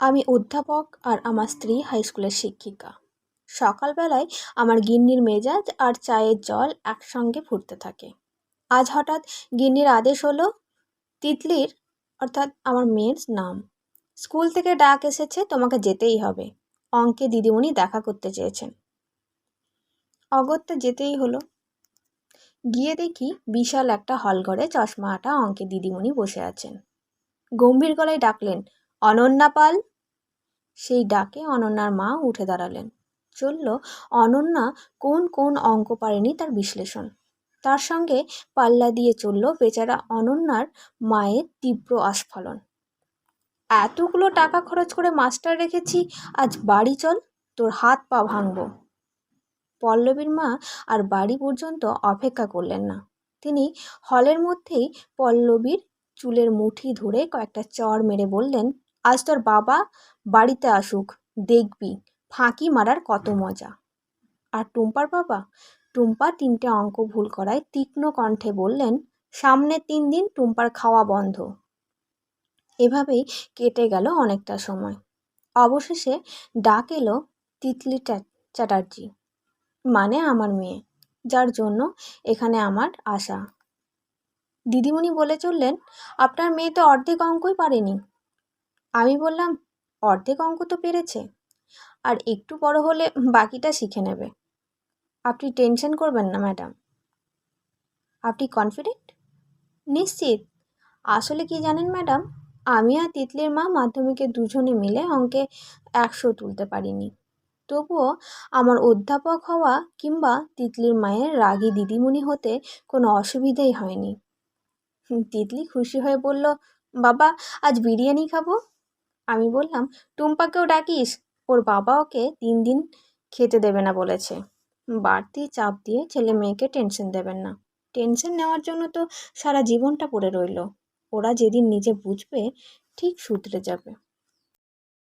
আমি অধ্যাপক আর আমার স্ত্রী হাই স্কুলের শিক্ষিকা। সকালবেলায় আমার গিন্নির মেজাজ আর চায়ের জল একসঙ্গে ফুটতে থাকে। আজ হঠাৎ গিন্নির আদেশ হলো, তিতলির অর্থাৎ আমার মেয়ের নাম। স্কুল থেকে ডাক এসেছে, তোমাকে যেতেই হবে। অঙ্কে দিদিমণি দেখা করতে চেয়েছেন। অগত্যা যেতেই হলো। গিয়ে দেখি বিশাল একটা হলঘরে চশমা আটা অঙ্কে দিদিমণি বসে আছেন। গম্ভীর গলায় ডাকলেন অনন্যা পাল? সেই ডাকে অনন্যার মা উঠে দাঁড়ালেন। চলল, অনন্যা কোন কোন অঙ্ক পারেনি তার বিশ্লেষণ। তার সঙ্গে পাল্লা দিয়ে চলল বেচারা অনন্যার মায়ের তীব্র আস্ফলন। এতগুলো টাকা খরচ করে মাস্টার রেখেছি, আজ বাড়ি চল, তোর হাত পা ভাঙব। পল্লবীর মা আর বাড়ি পর্যন্ত অপেক্ষা করলেন না। তিনি হলের মধ্যেই পল্লবীর চুলের মুঠি ধরে কয়েকটা চড় মেরে বললেন আজ তোর বাবা বাড়িতে আসুক, দেখবি। ফাঁকি মারার কত মজা। আর টুম্পার বাবা? টুম্পা তিনটে অঙ্ক ভুল করায় তীক্ষ্ণ কণ্ঠে বললেন, সামনে তিন দিন টুম্পার খাওয়া বন্ধ। এভাবেই কেটে গেল অনেকটা সময়। অবশেষে ডাক এলো তিতলি চ্যাটার্জি মানে আমার মেয়ে, যার জন্য এখানে আমার আশা। দিদিমণি বলে চললেন, আপনার মেয়ে তো অর্ধেক অঙ্কই পারেনি। আমি বললাম, অর্ধেক অঙ্ক তো পেরেছে। আর একটু বড় হলে বাকিটা শিখে নেবে। আপনি টেনশন করবেন না, ম্যাডাম। আপনি কনফিডেন্ট নিশ্চিত। আসলে কি জানেন, ম্যাডাম, আমি আর তিতলির মা মাধ্যমিকে দুজনে মিলে অঙ্কে একশো তুলতে পারিনি। তবুও আমার অধ্যাপক হওয়া কিংবা তিতলির মায়ের রাগী দিদিমণি হতে কোনো অসুবিধাই হয়নি। তিতলি খুশি হয়ে বলল, বাবা, আজ বিরিয়ানি খাব? আমি বললাম, টুম্পাকেও ডাকিস? ওর বাবা ওকে তিন দিন খেতে দেবে না, বলেছে। বাড়তি চাপ দিয়ে ছেলে মেয়েকে টেনশন দেবেন না। টেনশন নেওয়ার জন্য তো সারা জীবনটা পড়ে রইল। ওরা যেদিন নিজে বুঝবে, ঠিক শুধরে যাবে।